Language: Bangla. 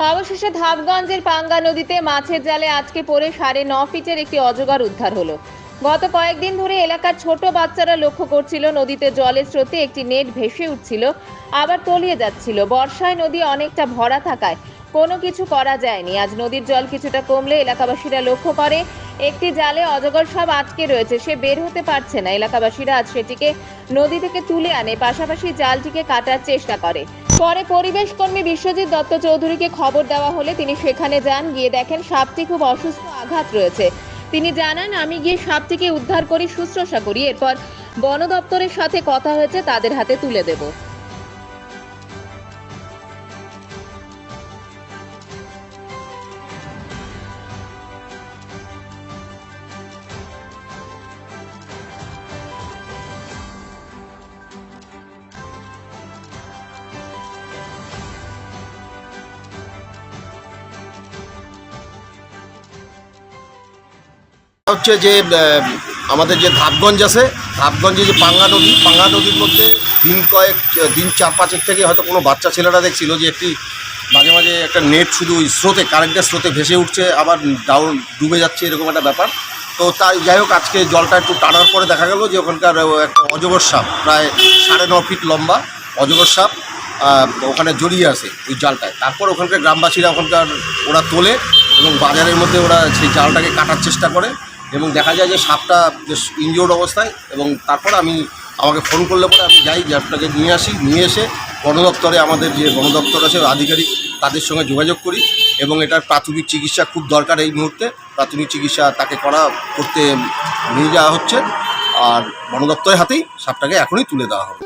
অবশেষে ধাপগঞ্জের পাঙ্গা নদীতে মাছের জালে আজকে পড়ে সাড়ে ন ফিটের একটি অজগর উদ্ধার হলো। গত কয়েকদিন ধরে এলাকার ছোট বাচ্চারা লক্ষ্য করছিল নদীতে জলের স্রোতে একটি নেট ভেসে উঠছিল, আবার তলিয়ে যাচ্ছিল। বর্ষায় নদী অনেকটা ভরা থাকায় কোনো কিছু করা যায়নি। আজ নদীর জল কিছুটা কমলে এলাকাবাসীরা লক্ষ্য করে একটি জালে অজগর সব আটকে রয়েছে, সে বের হতে পারছে না। এলাকাবাসীরা আজ সেটিকে নদী থেকে তুলে আনে, পাশাপাশি জালটিকে কাটার চেষ্টা করে। পরে পরিবেশ কর্মী বিশ্বজিৎ দত্ত চৌধুরীকে খবর দেওয়া হলে তিনি সেখানে যান, গিয়ে দেখেন সাপটি খুব অসুস্থ আঘাত রয়েছে। তিনি জানান, আমি গিয়ে সাপটিকে উদ্ধার করি, শুশ্রূষা করি, এরপর বন দপ্তরের সাথে কথা হয়েছে, তাদের হাতে তুলে দেব। হচ্ছে যে আমাদের যে ধাপগঞ্জ আছে, ধাপগঞ্জে যে পাঙ্গা নদী, পাঙ্গা নদীর মধ্যে দিন কয়েক, দিন চার পাঁচের থেকে হয়তো কোনো বাচ্চা ছেলেরা দেখছিল যে একটি মাঝে মাঝে একটা নেট শুধু ওই স্রোতে কারেন্টের স্রোতে ভেসে উঠছে, আবার ডাউন ডুবে যাচ্ছে, এরকম একটা ব্যাপার। তো তাই যাই হোক, আজকে জলটা একটু টানার পরে দেখা গেল যে ওখানকার একটা অজগর সাপ, প্রায় সাড়ে ন ফিট লম্বা অজগর সাপ ওখানে জড়িয়ে আছে ওই জালটায়। তারপর ওখানকার গ্রামবাসীরা ওখানকার ওরা তোলে এবং বাজারের মধ্যে ওরা সেই জালটাকে কাটার চেষ্টা করে। এবং দেখা যায় যে সাপটা বেশ ইনজিওর্ড অবস্থায় এবং তারপর আমি আমাকে ফোন করলে পরে আমি যাই সাপটাকে নিয়ে আসি, নিয়ে এসে বন দপ্তরে আমাদের যে বন দপ্তর আছে, আধিকারিক তাদের সঙ্গে যোগাযোগ করি এবং এটার প্রাথমিক চিকিৎসা খুব দরকার এই মুহূর্তে। প্রাথমিক চিকিৎসা তাকে করা, করতে নিয়ে যাওয়া হচ্ছে। আর বন দপ্তরের হাতেই সাপটাকে এখনই তুলে দেওয়া হবে।